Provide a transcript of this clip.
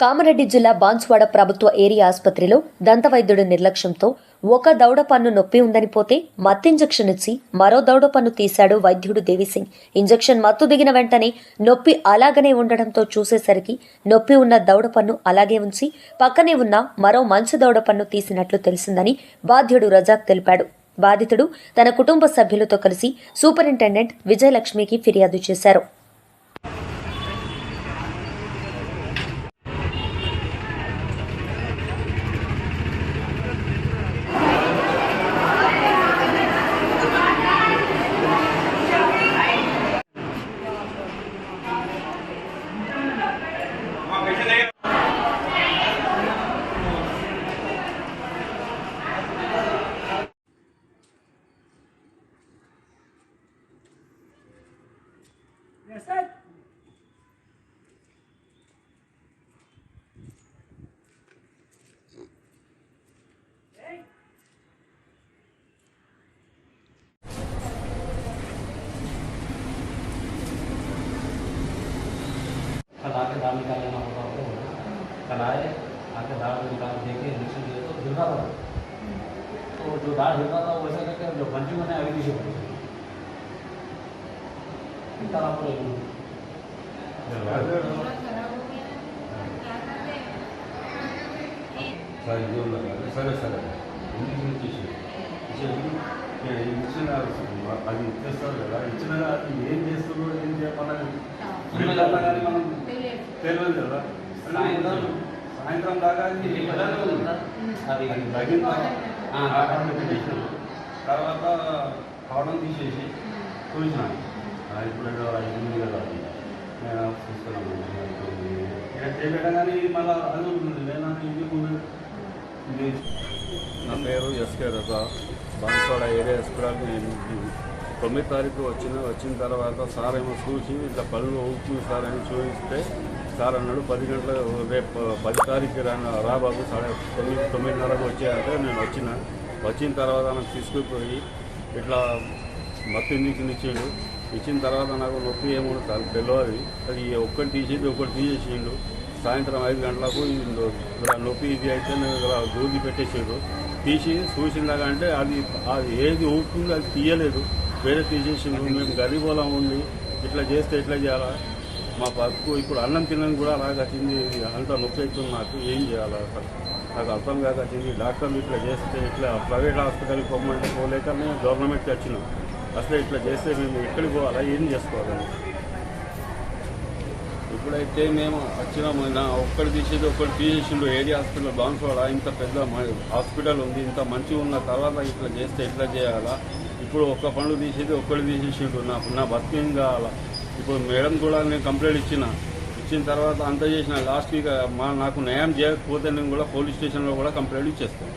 కామారెడ్డి జిల్లా బాన్స్వాడ ప్రభుత్వ ఏరియా ఆసుపత్రిలో దంతవైద్యుడి నిర్లక్ష్యంతో ఒక దౌడ పన్ను నొప్పి ఉందని పోతే మత్తు ఇంజెక్షన్ ఇచ్చి మరో దౌడ పన్ను తీశాడు వైద్యుడు దేవిసింగ్. ఇంజెక్షన్ మత్తు దిగిన వెంటనే నొప్పి అలాగనే ఉండడంతో చూసేసరికి నొప్పి ఉన్న దౌడ పన్ను అలాగే ఉంచి పక్కనే ఉన్న మరో మంచు దౌడ పన్ను తీసినట్లు తెలిసిందని బాధ్యుడు రజాక్ తెలిపాడు. బాధితుడు తన కుటుంబ సభ్యులతో కలిసి సూపరింటెండెంట్ విజయలక్ష్మికి ఫిర్యాదు చేశారు. आके दाल निकाल लेना होगा आपको कल आए आके दाल निकाल दे के इंजेक्शन दिए तो हिल रहा था तो जो दाल हिल रहा था वैसा करके जो बंटी मैंने अभी पीछे पड़ी निकाला पूरे సరే ఇది ఉన్నది. సరే సరే ఇంజక్షన్ ఇచ్చేసి ఇచ్చేసి నేను ఇచ్చిన అది ఇచ్చేస్తారు కదా ఇచ్చిన అది ఏం చేస్తుందో ఏం చెప్పాలని వెళ్ళాలా కానీ మనం తెలియదు కదా? సాయంత్రం. సాయంత్రం దాకా పెట్టేసాను తర్వాత కావడం తీసేసి చూసినాను ఆ, ఇప్పుడు అయింది కదా నేను చూస్తున్నాను. ఇక చేయబెట్టగానే ఇది మళ్ళీ అది ఉంటుంది నేను ఇది నా పేరు ఎస్కే రజా. బాన్స్వాడ ఏరియా నేను తొమ్మిది తారీఖు వచ్చిన వచ్చిన తర్వాత సార్ ఏమో చూసి ఇట్లా పళ్ళు ఊపుతుంది సార్ అని చూపిస్తే సార్ అన్నాడు పది గంటల రేపు పది తారీఖు రా రాబాబు సాడే తొమ్మిది తొమ్మిదిన్నరకు వచ్చాయంటే నేను వచ్చిన. వచ్చిన తర్వాత నాకు తీసుకుపోయి ఇట్లా మత్తు ఇంజక్షన్ ఇచ్చిండు ఇచ్చిన తర్వాత నాకు నొప్పి ఏమో తెలియదు అది ఒక్కటి తీసేది ఒకటి తీసేసిండు. సాయంత్రం ఐదు గంటలకు ఇలా నొప్పి ఇది అయితే నేను ఇలా దూది పెట్టేసాడు. తీసి చూసిందాక అంటే అది అది ఏది ఊపుతుందో అది తీయలేదు. వేరే తీసేసిండు. మేము గరీబోలం ఉంది ఇట్లా చేస్తే ఎట్లా చేయాలా? మా బతుకు ఇప్పుడు అన్నం తినని కూడా అలాగ వచ్చింది అంతా అంత నొప్పి అవుతుంది నాకు. ఏం చేయాలా అసలు? నాకు అర్థం కాక వచ్చింది డాక్టర్లు ఇట్లా చేస్తే ఇట్లా ప్రైవేట్ హాస్పిటల్కి పోమంటే పోలేక మేము గవర్నమెంట్కి వచ్చినాం. అసలు ఇట్లా చేస్తే మేము ఎక్కడికి పోవాలా? ఏం చేసుకోవాలని ఇప్పుడైతే మేము వచ్చినాము. నా ఒక్కటి తీసేది ఒక్కడు తీసేసిండు. ఏరియా హాస్పిటల్ బాన్స్వాడ ఇంత పెద్ద హాస్పిటల్ ఉంది. ఇంత మంచిగా ఉన్న తర్వాత ఇట్లా చేస్తే ఎట్లా చేయాలా? ఇప్పుడు ఒక్క పనులు తీసేది ఒక్కడు తీసేసిండు. నాకు నా బతికేం కావాలా? ఇప్పుడు మేడం కూడా నేను కంప్లైంట్ ఇచ్చిన. ఇచ్చిన తర్వాత అంత చేసిన. లాస్ట్ వీక్ మా నాకు న్యాయం చేయకపోతే నేను కూడా పోలీస్ స్టేషన్లో కూడా కంప్లైంట్ ఇచ్చేస్తాను